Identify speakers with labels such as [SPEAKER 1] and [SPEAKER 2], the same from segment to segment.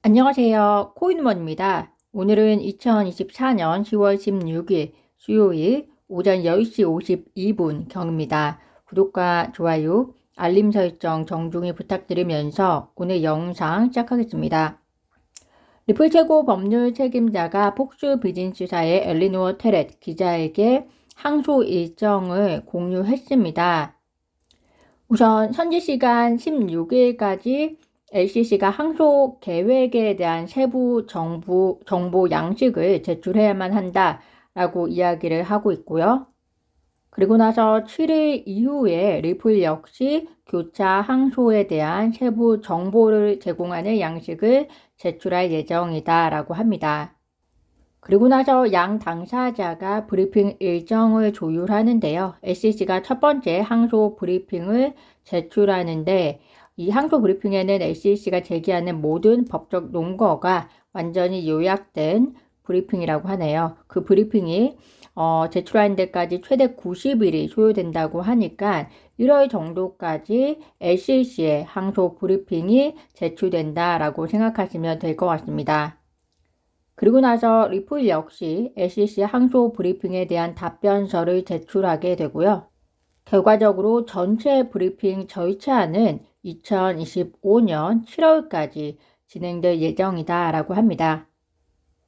[SPEAKER 1] 안녕하세요. 코인원입니다. 오늘은 2024년 10월 16일 수요일 오전 10시 52분 경입니다. 구독과 좋아요, 알림 설정 정중히 부탁드리면서 오늘 영상 시작하겠습니다. 리플 최고 법률 책임자가 폭스 비즈니스사의 엘리노어 테렛 기자에게 항소 일정을 공유했습니다. 우선 현지 시간 16일까지 LCC가 항소 계획에 대한 세부 정보, 정보 양식을 제출해야만 한다라고 이야기를 하고 있고요. 그리고 나서 7일 이후에 리플 역시 교차 항소에 대한 세부 정보를 제공하는 양식을 제출할 예정이다라고 합니다. 그리고 나서 양 당사자가 브리핑 일정을 조율하는데요. SCC가 첫 번째 항소 브리핑을 제출하는데 이 항소 브리핑에는 SCC가 제기하는 모든 법적 논거가 완전히 요약된 브리핑이라고 하네요. 그 브리핑이 어, 제출하는 데까지 최대 90일이 소요된다고 하니까 1월 정도까지 SCC의 항소 브리핑이 제출된다라고 생각하시면 될 것 같습니다. 그리고 나서 리플 역시 SCC 항소 브리핑에 대한 답변서를 제출하게 되고요. 결과적으로 전체 브리핑 절차는 2025년 7월까지 진행될 예정이다 라고 합니다.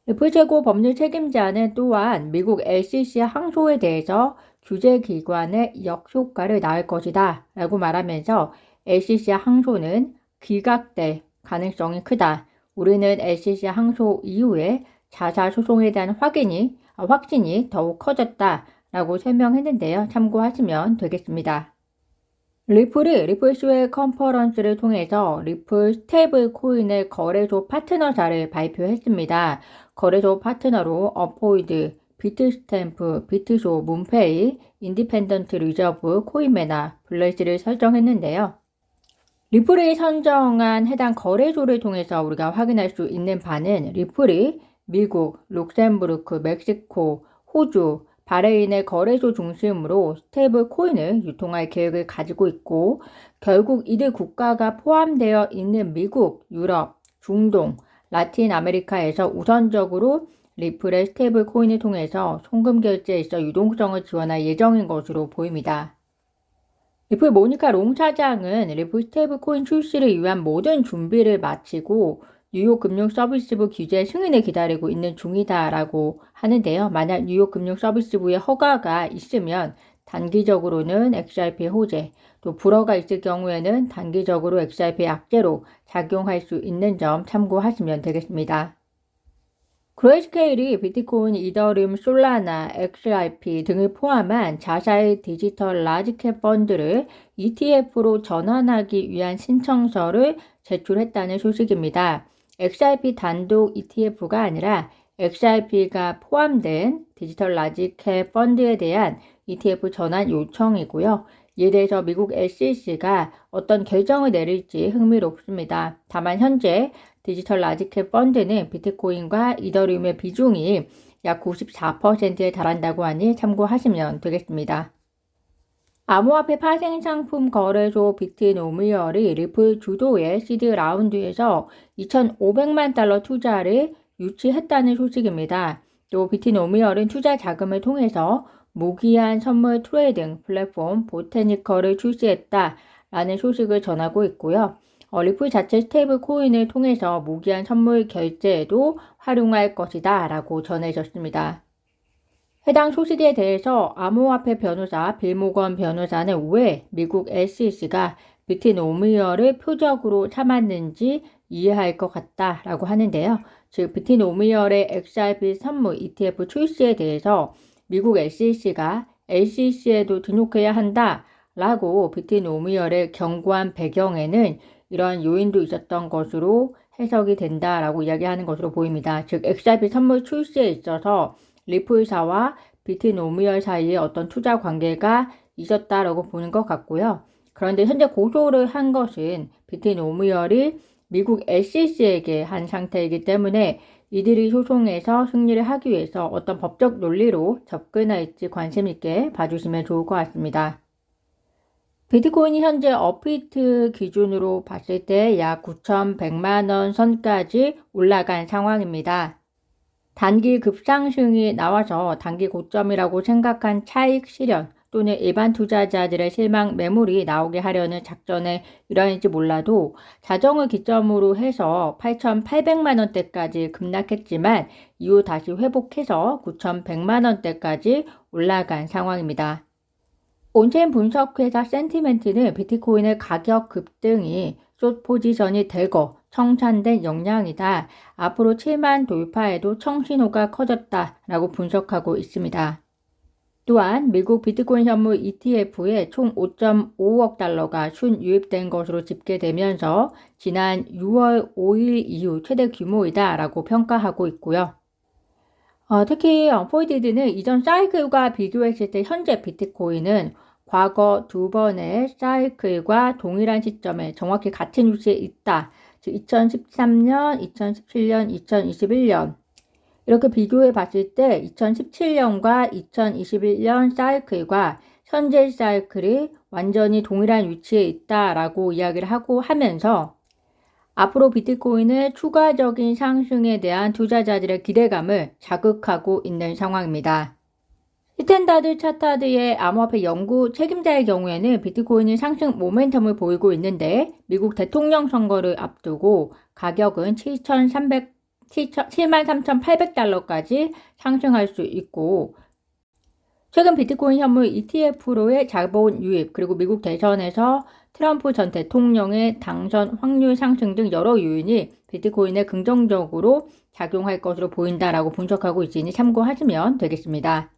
[SPEAKER 1] 리플 최고 법률 책임자는 또한 미국 LCC 항소에 대해서 규제기관의 역효과를 낳을 것이다 라고 말하면서 LCC 항소는 기각될 가능성이 크다. 우리는 LCC 항소 이후에 자사 소송에 대한 확인이, 확신이 더욱 커졌다 라고 설명했는데요. 참고하시면 되겠습니다. 리플이 리플쇼의 컨퍼런스를 통해서 리플 스테이블 코인의 거래소 파트너사를 발표했습니다. 거래소 파트너로 어포이드, 비트스탬프, 비트쇼, 문페이, 인디펜던트 리저브, 코인메나, 블레시를 설정했는데요. 리플이 선정한 해당 거래소를 통해서 우리가 확인할 수 있는 바는 리플이 미국, 룩셈부르크, 멕시코, 호주, 바레인의 거래소 중심으로 스테이블 코인을 유통할 계획을 가지고 있고 결국 이들 국가가 포함되어 있는 미국, 유럽, 중동, 라틴 아메리카에서 우선적으로 리플의 스테이블 코인을 통해서 송금 결제에 있어 유동성을 지원할 예정인 것으로 보입니다. 리플 모니카 롱 차장은 리플 스테이블 코인 출시를 위한 모든 준비를 마치고 뉴욕 금융 서비스부 규제 승인을 기다리고 있는 중이다라고 하는데요. 만약 뉴욕 금융 서비스부의 허가가 있으면 단기적으로는 XRP 호재, 또 불허가 있을 경우에는 단기적으로 XRP 약제로 작용할 수 있는 점 참고하시면 되겠습니다. 그레이스케일이 비트코인, 이더리움, 솔라나, XRP 등을 포함한 자사의 디지털 라지캡 펀드를 ETF로 전환하기 위한 신청서를 제출했다는 소식입니다. XRP 단독 ETF가 아니라 XRP가 포함된 디지털 라지캡 펀드에 대한 ETF 전환 요청이고요. 이에 대해서 미국 SEC가 어떤 결정을 내릴지 흥미롭습니다. 다만 현재 디지털 라지캡 펀드는 비트코인과 이더리움의 비중이 약 94%에 달한다고 하니 참고하시면 되겠습니다. 암호화폐 파생 상품 거래소 비트노미얼이 리플 주도의 시드 라운드에서 2,500만 달러 투자를 유치했다는 소식입니다. 또 비트노미얼은 투자 자금을 통해서 무기한 선물 트레이딩 플랫폼 보테니컬을 출시했다라는 소식을 전하고 있고요. 어, 리플 자체 스테이블 코인을 통해서 무기한 선물 결제에도 활용할 것이다 라고 전해졌습니다. 해당 소식에 대해서 암호화폐 변호사 빌모건 변호사는 왜 미국 SEC가 비트노미어를 표적으로 참았는지 이해할 것 같다라고 하는데요. 즉 비트노미얼의 XRP 선물 ETF 출시에 대해서 미국 SEC가 LCC에도 등록해야 한다라고 비트노미얼의 경고한 배경에는 이러한 요인도 있었던 것으로 해석이 된다라고 이야기하는 것으로 보입니다. 즉 XRP 선물 출시에 있어서 리플사와 비트노미얼 사이에 어떤 투자 관계가 있었다라고 보는 것 같고요. 그런데 현재 고소를 한 것은 비트노미얼이 미국 SEC에게 한 상태이기 때문에 이들이 소송에서 승리를 하기 위해서 어떤 법적 논리로 접근할지 관심 있게 봐주시면 좋을 것 같습니다. 비트코인이 현재 업비트 기준으로 봤을 때 약 9,100만원 선까지 올라간 상황입니다. 단기 급상승이 나와서 단기 고점이라고 생각한 차익 실현 또는 일반 투자자들의 실망 매물이 나오게 하려는 작전의 일환인지 몰라도 자정을 기점으로 해서 8,800만 원대까지 급락했지만 이후 다시 회복해서 9,100만 원대까지 올라간 상황입니다. 온체인 분석회사 센티멘트는 비트코인의 가격 급등이 숏 포지션이 대거 청산된 영향이다. 앞으로 7만 돌파에도 청신호가 커졌다라고 분석하고 있습니다. 또한 미국 비트코인 현물 ETF에 총 5.5억 달러가 순 유입된 것으로 집계되면서 지난 6월 5일 이후 최대 규모이다라고 평가하고 있고요. 어, 특히 포이디드는 이전 사이클과 비교했을 때 현재 비트코인은 과거 두 번의 사이클과 동일한 시점에 정확히 같은 위치에 있다. 즉 2013년, 2017년, 2021년 이렇게 비교해 봤을 때 2017년과 2021년 사이클과 현재 사이클이 완전히 동일한 위치에 있다라고 이야기를 하고 하면서 앞으로 비트코인의 추가적인 상승에 대한 투자자들의 기대감을 자극하고 있는 상황입니다. 스탠다드 차타드의 암호화폐 연구 책임자의 경우에는 비트코인이 상승 모멘텀을 보이고 있는데 미국 대통령 선거를 앞두고 가격은 7,300 73,800달러까지 상승할 수 있고 최근 비트코인 현물 ETF로의 자본 유입 그리고 미국 대선에서 트럼프 전 대통령의 당선 확률 상승 등 여러 요인이 비트코인에 긍정적으로 작용할 것으로 보인다라고 분석하고 있으니 참고하시면 되겠습니다.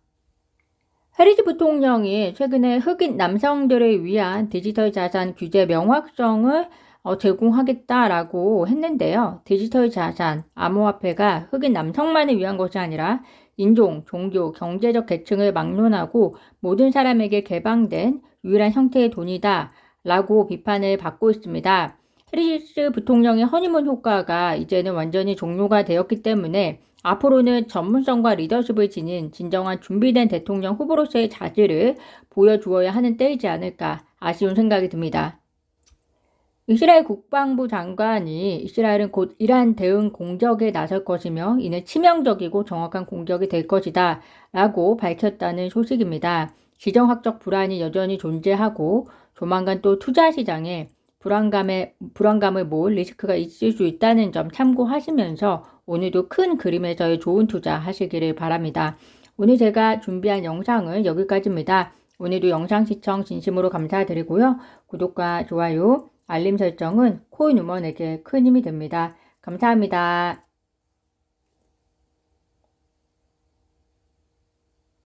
[SPEAKER 1] 해리스 부통령이 최근에 흑인 남성들을 위한 디지털 자산 규제 명확성을 어, 제공하겠다라고 했는데요. 디지털 자산, 암호화폐가 흑인 남성만을 위한 것이 아니라 인종, 종교, 경제적 계층을 막론하고 모든 사람에게 개방된 유일한 형태의 돈이다. 라고 비판을 받고 있습니다. 해리스 부통령의 허니문 효과가 이제는 완전히 종료가 되었기 때문에 앞으로는 전문성과 리더십을 지닌 진정한 준비된 대통령 후보로서의 자질을 보여주어야 하는 때이지 않을까 아쉬운 생각이 듭니다. 이스라엘 국방부 장관이 이스라엘은 곧 이란 대응 공격에 나설 것이며 이는 치명적이고 정확한 공격이 될 것이다 라고 밝혔다는 소식입니다. 지정학적 불안이 여전히 존재하고 조만간 또 투자 시장에 불안감에, 불안감을 모을 리스크가 있을 수 있다는 점 참고하시면서 오늘도 큰 그림에서의 좋은 투자 하시기를 바랍니다. 오늘 제가 준비한 영상은 여기까지입니다. 오늘도 영상 시청 진심으로 감사드리고요. 구독과 좋아요, 알림 설정은 코인 우먼에게 큰 힘이 됩니다. 감사합니다.